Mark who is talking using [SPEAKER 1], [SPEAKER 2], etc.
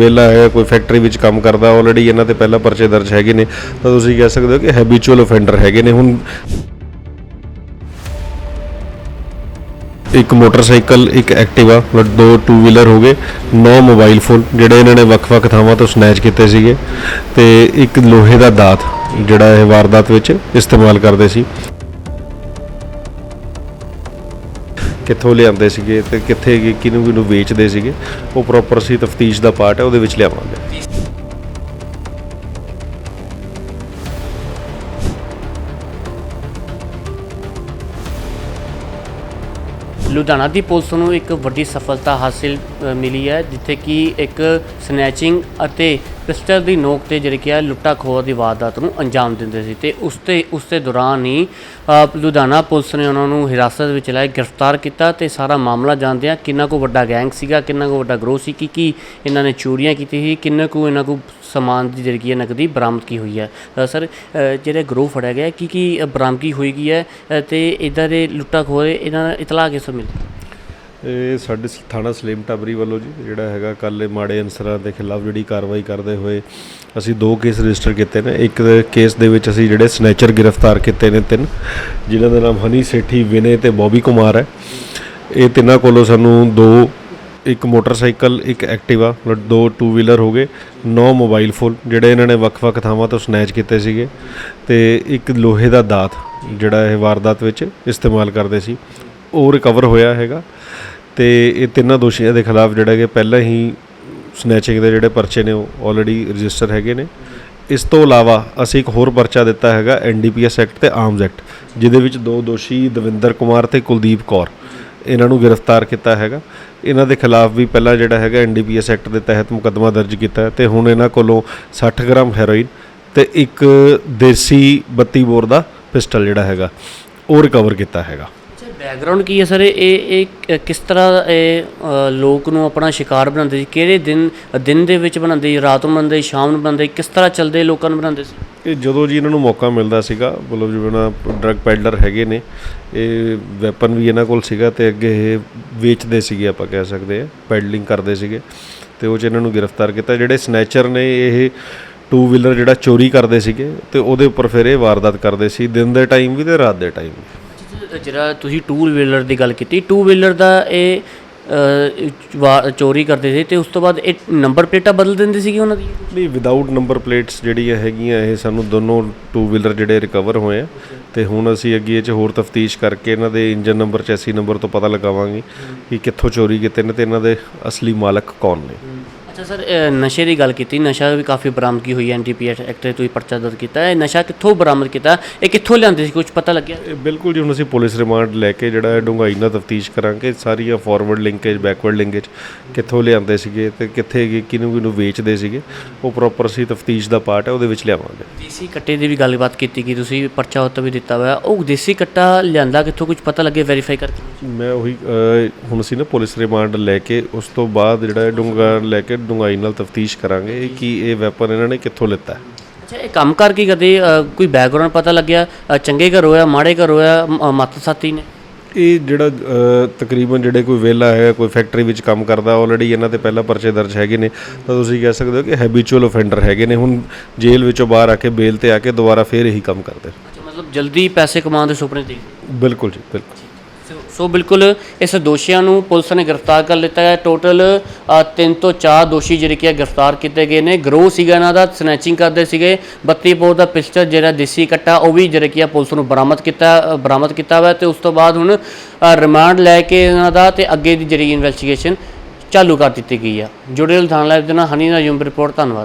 [SPEAKER 1] ਵੇਲਾ ਹੈ, ਕੋਈ ਫੈਕਟਰੀ ਵਿੱਚ ਕੰਮ ਕਰਦਾ ਆਲਰੇਡੀ ਇਹਨਾਂ ਤੇ ਪਹਿਲਾਂ ਪਰਚੇ ਦਰਜ ਹੈਗੇ ਨੇ। ਤਾਂ ਤੁਸੀਂ ਕਹਿ ਸਕਦੇ ਹੋ ਕਿ ਹੈਬਿਚੁਅਲ ਅਫੈਂਡਰ ਹੈਗੇ ਨੇ। ਹੁਣ ਇੱਕ ਮੋਟਰਸਾਈਕਲ, ਇੱਕ ਐਕਟਿਵਾ ਦੋ ਟੂ ਵੀਲਰ ਹੋ ਗਏ, ਨੌ ਮੋਬਾਈਲ ਫੋਨ ਜਿਹੜੇ ਇਹਨਾਂ ਨੇ ਵੱਖ-ਵੱਖ ਥਾਵਾਂ ਤੋਂ ਸਨੈਚ ਕੀਤੇ ਸੀਗੇ। ਤੇ ਇੱਕ ਲੋਹੇ ਦਾ ਦਾਤ, ਜਿਹੜਾ ਇਹ ਵਾਰਦਾਤ ਵਿੱਚ ਇਸਤੇਮਾਲ ਕਰਦੇ ਸੀ। ਕਿੱਥੋਂ ਲਿਆਂਦੇ ਸੀਗੇ ਤੇ ਕਿੱਥੇ ਕਿ- ਕਿਹਨੂੰ ਕਿਹਨੂੰ ਵੇਚਦੇ ਸੀਗੇ, ਉਹ ਪ੍ਰੋਪਰ ਸੀ ਤਫਤੀਸ਼ ਦਾ ਪਾਰਟ ਹੈ, ਉਹਦੇ ਵਿੱਚ ਲਿਆਵਾਂਗੇ।
[SPEAKER 2] ਲੁਧਿਆਣਾ ਦੀ ਪੁਲਿਸ ਨੂੰ ਇੱਕ ਵੱਡੀ ਸਫਲਤਾ ਹਾਸਿਲ ਮਿਲੀ ਹੈ, ਜਿੱਥੇ ਕਿ ਇੱਕ ਸਨੈਚਿੰਗ ਅਤੇ ਪਿਸਟਲ ਦੀ ਨੋਕ ਤੇ ਜਿਹੜੀ ਕਿ ਹੈ ਲੁੱਟਾ ਖੋਹ ਦੀ ਵਾਰਦਾਤ ਨੂੰ ਅੰਜਾਮ ਦਿੰਦੇ ਸੀ ਤੇ ਉਸ ਤੇ ਉਸ ਦੇ ਦੌਰਾਨ ਹੀ ਲੁਧਿਆਣਾ ਪੁਲਿਸ ਨੇ ਉਹਨਾਂ ਨੂੰ ਹਿਰਾਸਤ ਵਿੱਚ ਲੈ ਗ੍ਰਿਫਤਾਰ ਕੀਤਾ ਤੇ ਸਾਰਾ ਮਾਮਲਾ ਜਾਣਦੇ ਆ ਕਿੰਨਾ ਕੋ ਵੱਡਾ ਗੈਂਗ ਸੀਗਾ ਕਿੰਨਾ ਕੋ ਵੱਡਾ ਗਰੋਹ ਸੀ ਕੀ ਕੀ ਇਹਨਾਂ ਨੇ ਚੋਰੀਆਂ ਕੀਤੀ ਸੀ ਕਿੰਨਾ ਕੋ ਇਹਨਾਂ ਕੋ ਸਮਾਨ ਦੀ ਜਿਹੜੀ ਕਿ ਹੈ ਨਕਦੀ ਬਰਾਮਦਗੀ ਹੋਈ ਹੈ। ਸਰ ਜਿਹੜੇ ਗਰੋਹ ਫੜਿਆ ਗਿਆ ਕੀ ਕੀ ਬਰਾਮਦਗੀ ਹੋਈ ਗਈ ਹੈ ਅ, ਤੇ ਇਦਾਂ ਦੇ ਲੁੱਟਾ ਖੋਹ ਦੇ ਇਹਨਾਂ ਦਾ ਇਤਲਾਹ ਕਿਸ ਤੋਂ ਮਿਲੀ?
[SPEAKER 1] ਇਹ ਸਾਡੇ ਸ- ਥਾਣਾ ਸਲੇਮ ਟਾਬਰੀ ਵੱਲੋਂ ਜੀ, ਜਿਹੜਾ ਹੈਗਾ ਕੱਲ੍ਹ ਮਾੜੇ ਅਨਸਰਾਂ ਦੇ ਖਿਲਾਫ ਜਿਹੜੀ ਕਾਰਵਾਈ ਕਰਦੇ ਹੋਏ ਅਸੀਂ ਦੋ ਕੇਸ ਰਜਿਸਟਰ ਕੀਤੇ ਨੇ। ਇੱਕ ਕੇਸ ਦੇ ਵਿੱਚ ਅਸੀਂ ਜਿਹੜੇ ਸਨੈਚਰ ਗ੍ਰਿਫਤਾਰ ਕੀਤੇ ਨੇ ਤਿੰਨ, ਜਿਨ੍ਹਾਂ ਦਾ ਨਾਮ ਹਨੀ ਸੇਠੀ, ਵਿਨੇ ਤੇ ਬੌਬੀ ਕੁਮਾਰ ਹੈ। ਇਹ ਤਿੰਨਾਂ ਕੋਲੋਂ ਸਾਨੂੰ ਦੋ, ਇੱਕ ਮੋਟਰਸਾਈਕਲ, ਇੱਕ ਐਕਟਿਵਾ, ਮਤਲਬ ਦੋ ਟੂ ਵੀਲਰ ਹੋ ਗਏ, ਨੌ ਮੋਬਾਈਲ ਫੋਨ, ਜਿਹੜੇ ਇਹਨਾਂ ਨੇ ਵੱਖ-ਵੱਖ ਥਾਵਾਂ ਤੋਂ ਸਨੈਚ ਕੀਤੇ ਸੀਗੇ। ਤੇ ਇੱਕ ਲੋਹੇ ਦਾ ਦਾਤ, ਜਿਹੜਾ ਇਹ ਵਾਰਦਾਤ ਵਿੱਚ ਇਸਤੇਮਾਲ ਕਰਦੇ ਸੀ, ਉਹ ਰਿਕਵਰ ਹੋਇਆ ਹੈਗਾ। ਤੇ ਇਹ ਤਿੰਨਾਂ ਦੋਸ਼ੀਆਂ ਦੇ ਖਿਲਾਫ ਜਿਹੜਾ ਕਿ ਪਹਿਲਾਂ ਹੀ ਸਨੈਚਿੰਗ ਦੇ ਜਿਹੜੇ ਪਰਚੇ ਨੇ ਉਹ ਆਲਰੇਡੀ ਰਜਿਸਟਰ ਹੈਗੇ ਨੇ। ਇਸ ਤੋਂ ਇਲਾਵਾ ਅਸੀਂ ਇੱਕ ਹੋਰ ਪਰਚਾ ਦਿੱਤਾ ਹੈਗਾ ਐਨਡੀਪੀਐਸ ਐਕਟ ਤੇ ਆਰਮਸ ਐਕਟ, ਜਿਹਦੇ ਵਿੱਚ ਦੋ ਦੋਸ਼ੀ ਦਵਿੰਦਰ ਕੁਮਾਰ ਤੇ ਕੁਲਦੀਪ ਕੌਰ, ਇਹਨਾਂ ਨੂੰ ਗ੍ਰਿਫਤਾਰ ਕੀਤਾ ਹੈਗਾ। ਇਹਨਾਂ ਦੇ ਖਿਲਾਫ ਵੀ ਪਹਿਲਾਂ ਜਿਹੜਾ ਹੈਗਾ ਐਨਡੀਪੀਐਸ ਐਕਟ ਦੇ ਤਹਿਤ ਮੁਕੱਦਮਾ ਦਰਜ ਕੀਤਾ ਹੈ ਤੇ ਹੁਣ ਇਹਨਾਂ ਕੋਲੋਂ 60 ਗ੍ਰਾਮ ਹੈਰੋਇਨ ਤੇ ਇੱਕ ਦੇਸੀ 32 ਬੋਰ ਦਾ ਪਿਸਟਲ ਜਿਹੜਾ ਹੈਗਾ, ਉਹ ਰਿਕਵਰ ਕੀਤਾ ਹੈਗਾ।
[SPEAKER 2] ਬੈਕਗ੍ਰਾਉਂਡ ਕੀ ਹੈ ਸਰ? ਇਹ ਇਹ ਕਿਸ ਤਰ੍ਹਾਂ, ਇਹ ਲੋਕ ਨੂੰ ਆਪਣਾ ਸ਼ਿਕਾਰ ਬਣਾਉਂਦੇ ਸੀ? ਕਿਹੜੇ ਦਿਨ ਦਿਨ ਦੇ ਵਿੱਚ ਬਣਾਉਂਦੇ ਸੀ? ਰਾਤ ਨੂੰ ਬਣਾਉਂਦੇ ਸੀ? ਸ਼ਾਮ ਨੂੰ ਬਣਾਉਂਦੇ ਸੀ? ਕਿਸ ਤਰ੍ਹਾਂ ਚੱਲਦੇ ਲੋਕਾਂ ਨੂੰ ਬਣਾਉਂਦੇ ਸੀ?
[SPEAKER 1] ਇਹ ਜਦੋਂ ਜੀ ਇਹਨਾਂ ਨੂੰ ਮੌਕਾ ਮਿਲਦਾ ਸੀਗਾ, ਮਤਲਬ ਜਿਵੇਂ ਨਾ ਡਰੱਗ ਪੈਡਲਰ ਹੈਗੇ ਨੇ, ਇਹ ਵੈਪਨ ਵੀ ਇਹਨਾਂ ਕੋਲ ਸੀਗਾ ਤੇ ਅੱਗੇ ਇਹ ਵੇਚਦੇ ਸੀਗੇ ਆਪਾਂ ਕਹਿ ਸਕਦੇ ਆ ਪੈਡਲਿੰਗ ਕਰਦੇ ਸੀਗੇ ਤੇ ਉਹ ਚ ਇਹਨਾਂ ਨੂੰ ਗ੍ਰਿਫਤਾਰ ਕੀਤਾ। ਜਿਹੜੇ ਸਨੈਚਰ ਨੇ, ਇਹ ਟੂ ਵੀਲਰ ਜਿਹੜਾ ਚੋਰੀ ਕਰਦੇ ਸੀਗੇ ਤੇ ਉਹਦੇ ਉੱਪਰ ਫਿਰ ਇਹ ਵਾਰਦਾਤ ਕਰਦੇ ਸੀ, ਦਿਨ ਦੇ ਟਾਈਮ ਵੀ ਤੇ ਰਾਤ ਦੇ ਟਾਈਮ ਵੀ।
[SPEAKER 2] ਜਿਹੜਾ ਤੁਸੀਂ ਟੂ ਵੀਲਰ ਦੀ ਗੱਲ ਕੀਤੀ ਟੂ ਵੀਲਰ ਦਾ ਇਹ ਵਾ- ਚੋਰੀ ਕਰਦੇ ਸੀ ਤੇ ਉਸ ਤੋਂ ਬਾਅਦ ਇਹ ਨੰਬਰ ਪਲੇਟਾਂ ਬਦਲ ਦਿੰਦੇ ਸੀਗੇ ਉਹਨਾਂ ਦੀ
[SPEAKER 1] ਨਹੀਂ ਵਿਦਆਊਟ ਨੰਬਰ ਪਲੇਟਸ ਜਿਹੜੀਆਂ ਹੈਗੀਆਂ, ਇਹ ਸਾਨੂੰ ਦੋਨੋਂ ਟੂ ਵੀਲਰ ਜਿਹੜੇ ਰਿਕਵਰ ਹੋਏ ਆ ਤੇ ਹੁਣ ਅਸੀਂ ਅੱਗੇ ਇਹ ਚ ਹੋਰ ਤਫਤੀਸ਼ ਕਰਕੇ ਇਹਨਾਂ ਦੇ ਇੰਜਨ ਨੰਬਰ ਚੈਸੀ ਨੰਬਰ ਤੋਂ ਪਤਾ ਲਗਾਵਾਂਗੇ ਕਿ ਕਿੱਥੋਂ ਚੋਰੀ ਕੀਤੇ ਨੇ ਤੇ ਇਹਨਾਂ ਦੇ ਅਸਲੀ ਮਾਲਕ ਕੌਣ ਨੇ।
[SPEAKER 2] ਅੱਛਾ ਸਰ ਨਸ਼ੇ ਦੀ ਗੱਲ ਕੀਤੀ ਨਸ਼ਾ ਵੀ ਕਾਫੀ ਬਰਾਮਦਗੀ ਹੋਈ ਹੈ ਐਨਡੀਪੀਐਸ ਐਕਟ ਤੇ ਤੁਸੀਂ ਪਰਚਾ ਦਰਜ ਕੀਤਾ ਹੈ। ਨਸ਼ਾ ਕਿੱਥੋਂ ਬਰਾਮਦ ਕੀਤਾ? ਇਹ ਕਿੱਥੋਂ ਲਿਆਂਦੇ ਸੀ? ਕੁਝ ਪਤਾ ਲੱਗਿਆ?
[SPEAKER 1] ਇਹ ਬਿਲਕੁਲ ਜੀ ਹੁਣ ਅਸੀਂ ਪੁਲਿਸ ਰਿਮਾਂਡ ਲੈ ਕੇ ਜਿਹੜਾ ਹੈ ਡੂੰਘਾਈ ਨਾਲ ਤਫਤੀਸ਼ ਕਰਾਂਗੇ। ਸਾਰੀਆਂ ਫਾਰਵਰਡ ਲਿੰਕੇਜ ਬੈਕਵਰਡ ਲਿੰਕੇਜ ਕਿੱਥੋਂ ਲਿਆਂਦੇ ਸੀਗੇ ਤੇ ਕਿੱਥੇ ਕਿ- ਕਿਹਨੂੰ ਕਿਹਨੂੰ ਵੇਚਦੇ ਸੀਗੇ ਉਹ ਪ੍ਰੋਪਰ ਅਸੀਂ ਤਫਤੀਸ਼ ਦਾ ਪਾਰਟ ਹੈ ਉਹਦੇ ਵਿੱਚ ਲਿਆਵਾਂਗੇ।
[SPEAKER 2] ਦੇਸੀ ਕੱਟੇ ਦੀ ਵੀ ਗੱਲਬਾਤ ਕੀਤੀ ਕਿ ਤੁਸੀਂ ਪਰਚਾ ਉੱਤੇ ਵੀ ਦਿੱਤਾ ਹੋਇਆ। ਉਹ ਦੇਸੀ ਕੱਟਾ ਲਿਆਂਦਾ ਕਿੱਥੋਂ? ਕੁਝ ਪਤਾ ਲੱਗੇ ਵੈਰੀਫਾਈ ਕਰਕੇ।
[SPEAKER 1] ਮੈਂ ਉਹੀ ਹੁਣ ਅਸੀਂ ਨਾ ਪੁਲਿਸ ਰਿਮਾਂਡ ਲੈ ਕੇ ਉਸ ਤੋਂ ਬਾਅਦ ਜਿਹੜਾ ਡੂੰਘਾ ਲੈ ਕੇ ਡੂੰਘਾਈ ਨਾਲ ਤਫਤੀਸ਼ ਕਰਾਂਗੇ ਕਿ ਇਹ ਵੈਪਨ ਇਹਨਾਂ ਨੇ ਕਿੱਥੋਂ ਲਿੱਤਾ ਹੈ।
[SPEAKER 2] ਅੱਛਾ ਇਹ ਕੰਮ ਕਰ ਕੀ ਕਰਦੇ ਅ, ਕੋਈ ਬੈਕਗ੍ਰਾਉਂਡ ਪਤਾ ਲੱਗਿਆ? ਅ, ਚੰਗੇ ਘਰ ਹੋਇਆ ਮਾੜੇ ਘਰ ਹੋਇਆ ਮੱਤ ਸਾਥੀ ਨੇ?
[SPEAKER 1] ਇਹ ਜਿਹੜਾ ਤਕਰੀਬਨ ਜਿਹੜੇ ਕੋਈ ਵਿਹਲਾ ਹੈ ਕੋਈ ਫੈਕਟਰੀ ਵਿੱਚ ਕੰਮ ਕਰਦਾ ਆਲਰੇਡੀ ਇਹਨਾਂ ਤੇ ਪਹਿਲਾਂ ਪਰਚੇ ਦਰਜ ਹੈਗੇ ਨੇ। ਤਾਂ ਤੁਸੀਂ ਕਹਿ ਸਕਦੇ ਹੋ ਕਿ ਹੈਬਿਚੁਅਲ ਅਫੈਂਡਰ ਹੈਗੇ ਨੇ। ਹੁਣ ਜੇਲ੍ਹ ਵਿੱਚੋਂ ਬਾਹਰ ਆ ਕੇ ਬੇਲ ਤੇ ਆ ਕੇ ਦੁਬਾਰਾ ਫੇਰ ਇਹੀ ਕੰਮ ਕਰਦੇ
[SPEAKER 2] ਅੱਛਾ ਮਤਲਬ ਜਲਦੀ ਪੈਸੇ ਕਮਾਉਣ ਦੇ ਸੁਪਨੇ ਦੇ
[SPEAKER 1] ਬਿਲਕੁਲ ਜੀ ਬਿਲਕੁਲ।
[SPEAKER 2] ਸੋ- ਬਿਲਕੁਲ ਇਸ ਦੋਸ਼ੀਆਂ ਨੂੰ ਪੁਲਿਸ ਨੇ ਗ੍ਰਿਫਤਾਰ ਕਰ ਲਿੱਤਾ ਹੈ। ਟੋਟਲ 3 ਤੋਂ 4 ਦੋਸ਼ੀ ਜਿਹੜੇ ਕਿ ਆ ਗ੍ਰਿਫਤਾਰ ਕੀਤੇ ਗਏ ਨੇ। ਗਰੋਹ ਸੀਗਾ ਇਹਨਾਂ ਦਾ ਸਨੈਚਿੰਗ ਕਰਦੇ ਸੀਗੇ। 32 ਬੋਰ ਦਾ ਪਿਸਟਲ, ਜਿਹੜਾ ਦੇਸੀ ਕੱਟਾ, ਉਹ ਵੀ ਜਿਹੜੇ ਕਿ ਆ ਪੁਲਿਸ ਨੂੰ ਬਰਾਮਦ ਕੀਤਾ ਬਰਾਮਦ ਕੀਤਾ ਹੋਇਆ ਤੇ ਉਸ ਤੋਂ ਬਾਅਦ ਹੁਣ ਰਿਮਾਂਡ ਲੈ ਕੇ ਇਹਨਾਂ ਦਾ ਤੇ ਅੱਗੇ ਦੀ ਜਿਹੜੀ ਇਨਵੈਸਟੀਗੇਸ਼ਨ ਚਾਲੂ ਕਰ ਦਿੱਤੀ ਗਈ ਆ ਜੁੜੇ ਲੁਧਿਆਣਾ ਲਾਈਵ ਦੇ ਨਾਲ ਹਨੀ ਨਾਜੂਮ ਰਿਪੋਰਟ ਧੰਨਵਾਦ।